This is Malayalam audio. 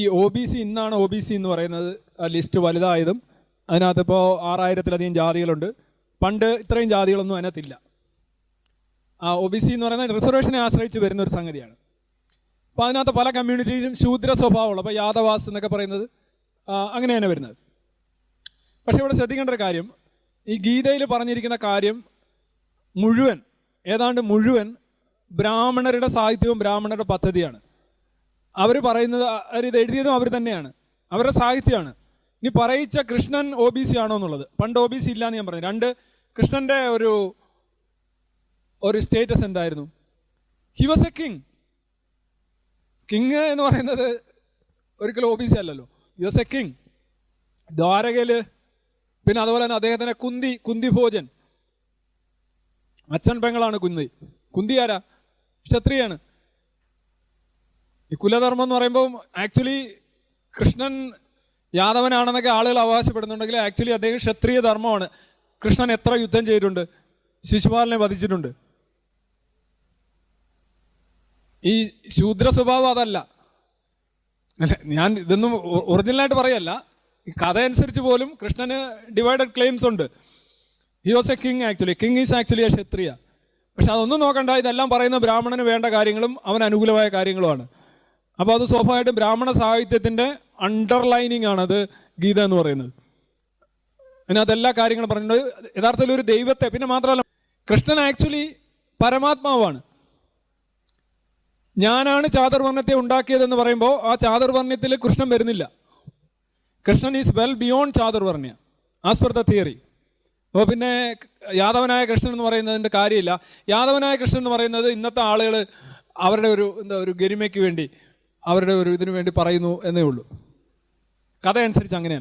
ഈ ഒ ബി സി ഇന്നാണ് ഒ ബി സി എന്ന് പറയുന്നത് ലിസ്റ്റ് വലുതായതും അതിനകത്ത് ഇപ്പോൾ ആറായിരത്തിലധികം ജാതികളുണ്ട്. പണ്ട് ഇത്രയും ജാതികളൊന്നും അതിനകത്തില്ല. ആ ഒ ബി സി എന്ന് പറയുന്നത് റിസർവേഷനെ ആശ്രയിച്ച് വരുന്ന ഒരു സംഗതിയാണ്. അപ്പോൾ അതിനകത്ത് പല കമ്മ്യൂണിറ്റീസും ശൂദ്ര സ്വഭാവമുള്ള അപ്പോൾ യാദവാസ് എന്നൊക്കെ പറയുന്നത് അങ്ങനെ തന്നെ വരുന്നത്. പക്ഷേ ഇവിടെ ശ്രദ്ധിക്കേണ്ട ഒരു കാര്യം ഈ ഗീതയിൽ പറഞ്ഞിരിക്കുന്ന കാര്യം മുഴുവൻ ഏതാണ്ട് മുഴുവൻ ബ്രാഹ്മണരുടെ സാഹിത്യവും ബ്രാഹ്മണരുടെ പദ്ധതിയാണ്. അവർ പറയുന്നത് അവർ ഇത് എഴുതിയതും അവർ തന്നെയാണ്. അവരുടെ സാഹിത്യമാണ്. ഇനി പറയിച്ച കൃഷ്ണൻ ഒ ബി സി ആണോ എന്നുള്ളത്. പണ്ട് ഒ ബി സി ഇല്ലാന്ന് ഞാൻ പറഞ്ഞു. രണ്ട് കൃഷ്ണന്റെ ഒരു ഒരു സ്റ്റേറ്റസ് എന്തായിരുന്നു? He was a king king എന്ന് പറയുന്നത് ഒരിക്കലും ഒ ബി സി അല്ലല്ലോ. ഹി വാസ് എ കിങ് ദ്വാരകയിൽ പിന്നെ അതുപോലെ തന്നെ അദ്ദേഹത്തിന്റെ കുന്തി കുന്തി ഭോജൻ അച്ഛൻ പെങ്ങളാണ് കുന്തി. കുന്തി ആരാ? ക്ഷത്രിയാണ് ഈ കുലധർമ്മം എന്ന് പറയുമ്പോൾ ആക്ച്വലി കൃഷ്ണൻ യാദവനാണെന്നൊക്കെ ആളുകൾ അവകാശപ്പെടുന്നുണ്ടെങ്കിൽ ആക്ച്വലി അദ്ദേഹം ക്ഷത്രിയ ധർമ്മമാണ്. കൃഷ്ണൻ എത്ര യുദ്ധം ചെയ്തിട്ടുണ്ട്? ശിശുപാലനെ വധിച്ചിട്ടുണ്ട്. ഈ ശൂദ്ര സ്വഭാവം അതല്ല. അല്ല, ഞാൻ ഇതൊന്നും ഒറിജിനലായിട്ട് പറയല്ല. കഥ അനുസരിച്ച് പോലും കൃഷ്ണന് ഡിവൈഡഡ് ക്ലെയിംസ് ഉണ്ട്. He was a king actually king is actually a kshatriya. പക്ഷെ അതൊന്നും നോക്കണ്ട. ഇതെല്ലാം പറയുന്ന ബ്രാഹ്മണന് വേണ്ട കാര്യങ്ങളും അവൻ അനുകൂലമായ കാര്യങ്ങളുമാണ്. അപ്പോൾ അത് സ്വാഭാവികമായിട്ടും ബ്രാഹ്മണ സാഹിത്യത്തിന്റെ അണ്ടർലൈനിങ് ആണ് അത് ഗീത എന്ന് പറയുന്നത്. അതിനകത്ത് എല്ലാ കാര്യങ്ങളും പറഞ്ഞിട്ടുണ്ട്. യഥാർത്ഥത്തിൽ ഒരു ദൈവത്തെ പിന്നെ മാത്രമല്ല കൃഷ്ണൻ ആക്ച്വലി പരമാത്മാവാണ്. ഞാനാണ് ചാതുർവർണത്തെ ഉണ്ടാക്കിയതെന്ന് പറയുമ്പോൾ ആ ചാതുർവർണത്തിൽ കൃഷ്ണൻ വരുന്നില്ല. Krishnan is well beyond chaturvarna. As per theory അപ്പോൾ പിന്നെ യാദവനായ കൃഷ്ണൻ എന്ന് പറയുന്നതിന്റെ കാര്യമില്ല. യാദവനായ കൃഷ്ണൻ എന്ന് പറയുന്നത് ഇന്നത്തെ ആളുകൾ അവരുടെ ഒരു എന്താ ഒരു ഗരിമയ്ക്ക് വേണ്ടി അവരുടെ ഒരു ഇതിനു വേണ്ടി പറയുന്നു എന്നേ ഉള്ളൂ. കഥ അനുസരിച്ച് അങ്ങനെയല്ല.